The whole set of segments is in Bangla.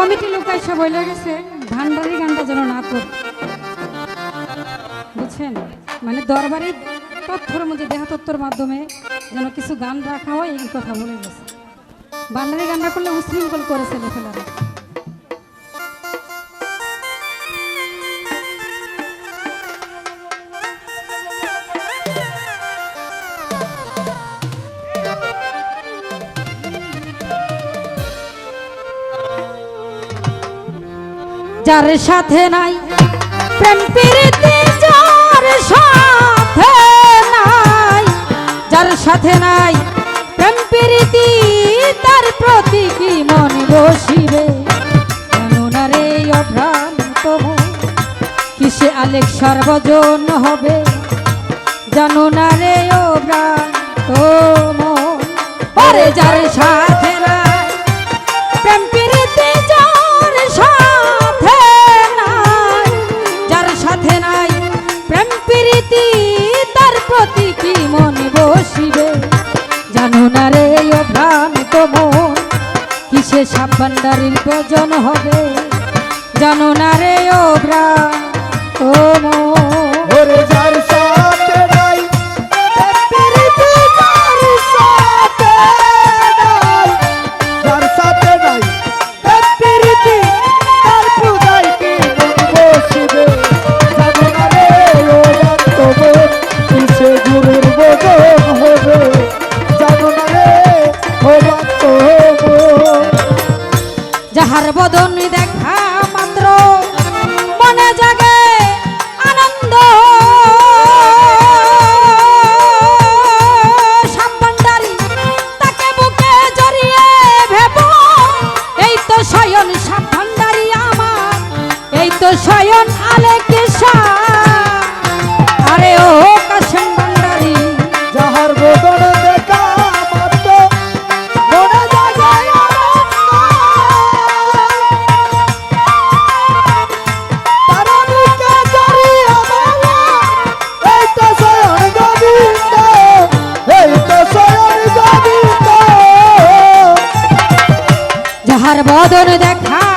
কমিটি লোক এসে বলে গেছে ভান্ডারি গানটা যেন না কর বুঝছেন? মানে দরবারের তথ্যর মধ্যে দেহাতত্বর মাধ্যমে যেন কিছু গান রাখা হয়, এই কথা বলে গেছে। ভান্ডারি গানটা করলে উশৃঙ্খল করেছে ছেলেফেলারা যার সাথে নাই, প্রেম প্রীতি যার সাথে নাই, যার সাথে নাই, প্রেম প্রীতি তার প্রতি কি মন বসিবে? না রে অভ্রান্ত কিসে আলেক সর্বজন হবে? জানো না রে অভ্রান্ত মন যার সাথে নাই কিসে সাবান্ডারির প্রয়োজন হবে। জানো না রে অভ্রান্ত বদন দেখা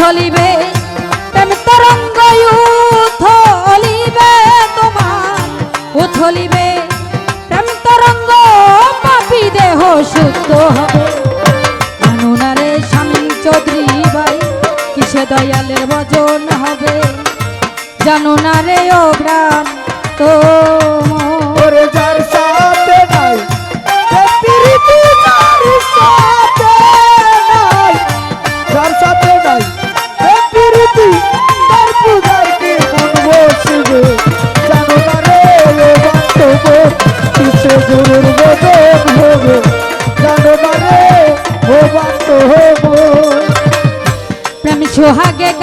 উথলিবে প্রেম তরঙ্গ উথলিবে তোমার। উথলিবে প্রেম তরঙ্গ পাপি দেহ শুদ্ধ হবে। মানুনারে স্বামী চৌধুরী ভাই, কিসে দয়ালের বজন হবে? জানো না রে ও গ্রাম তো।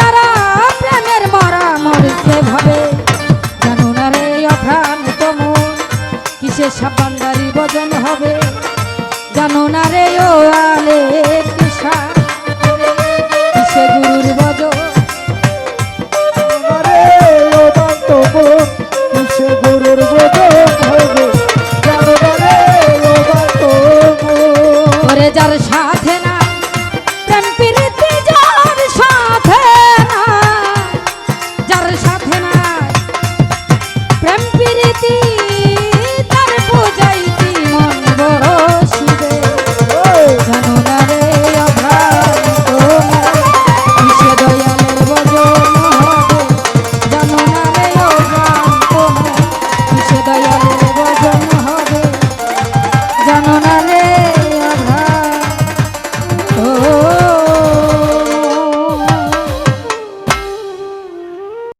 যারা প্রেমের মরা মরিছে ভাবে জানো না রে অভ্রাণ তমু কিসে সাবান্দারি বজন হবে? জানো না রে ও আলে